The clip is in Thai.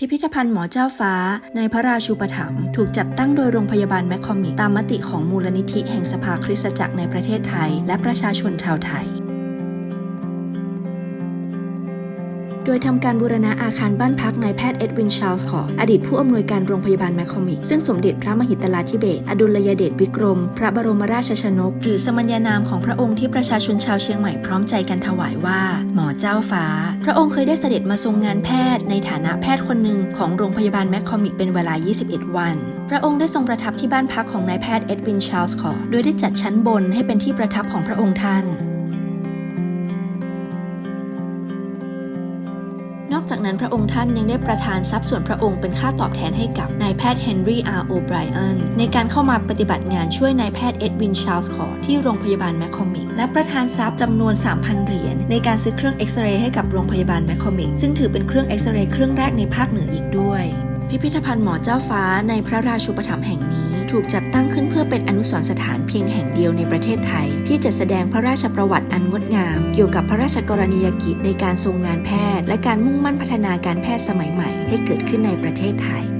พิพิธภัณฑ์หมอเจ้าฟ้า ในพระราชูปถัมภ์ถูกจัดตั้งโดยโรงพยาบาลแมคคอมิกตามมติของมูลนิธิแห่งสภาคริสตจักรในประเทศไทย และประชาชนชาวไทย โดยทำการบูรณะอาคารบ้านพักนายแพทย์เอ็ดวินชาลส์คอร์อดีตผู้อำนวยการโรงพยาบาลแมคคอมิก ซึ่งสมเด็จพระมหิดลาธิเบศอดุลยเดชวิกรม พระบรมราชชนก หรือสมัญญานามของพระองค์ที่ประชาชนชาวเชียงใหม่พร้อมใจกันถวายว่า หมอเจ้าฟ้า พระองค์เคยได้เสด็จมาทรงงานแพทย์ ในฐานะแพทย์คนหนึ่งของโรงพยาบาลแมคคอมิกเป็นเวลา 21 วัน พระองค์ได้ทรงประทับที่บ้านพักของนายแพทย์เอ็ดวินชาลส์คอร์โดยได้จัดชั้นบนให้เป็นที่ประทับของพระองค์ท่าน นอกจากนั้นพระองค์ท่านยังได้ประทานทรัพย์ส่วนพระองค์เป็นค่าตอบแทนให้กับนายแพทย์เฮนรี่อาร์โอไบรอันในการเข้ามาปฏิบัติงานช่วยนายแพทย์เอ็ดวินชาลส์คอร์ที่โรงพยาบาลแมคคอมิกและประทานทรัพย์จำนวน 3,000 เหรียญในการซื้อเครื่องเอ็กซเรย์ให้กับโรงพยาบาลแมคคอมิกซึ่งถือเป็นเครื่องเอ็กซเรย์เครื่องแรกในภาคเหนืออีกด้วย พิพิธภัณฑ์หมอเจ้าฟ้าในพระราชูปถัมภ์แห่งนี้ ถูกจัดตั้งขึ้นเพื่อเป็นอนุสรณ์สถานเพียงแห่งเดียวในประเทศไทย ที่จะแสดงพระราชประวัติอันงดงาม เกี่ยวกับพระราชกรณียกิจในการทรงงานแพทย์ และการมุ่งมั่นพัฒนาการแพทย์สมัยใหม่ ให้เกิดขึ้นในประเทศไทย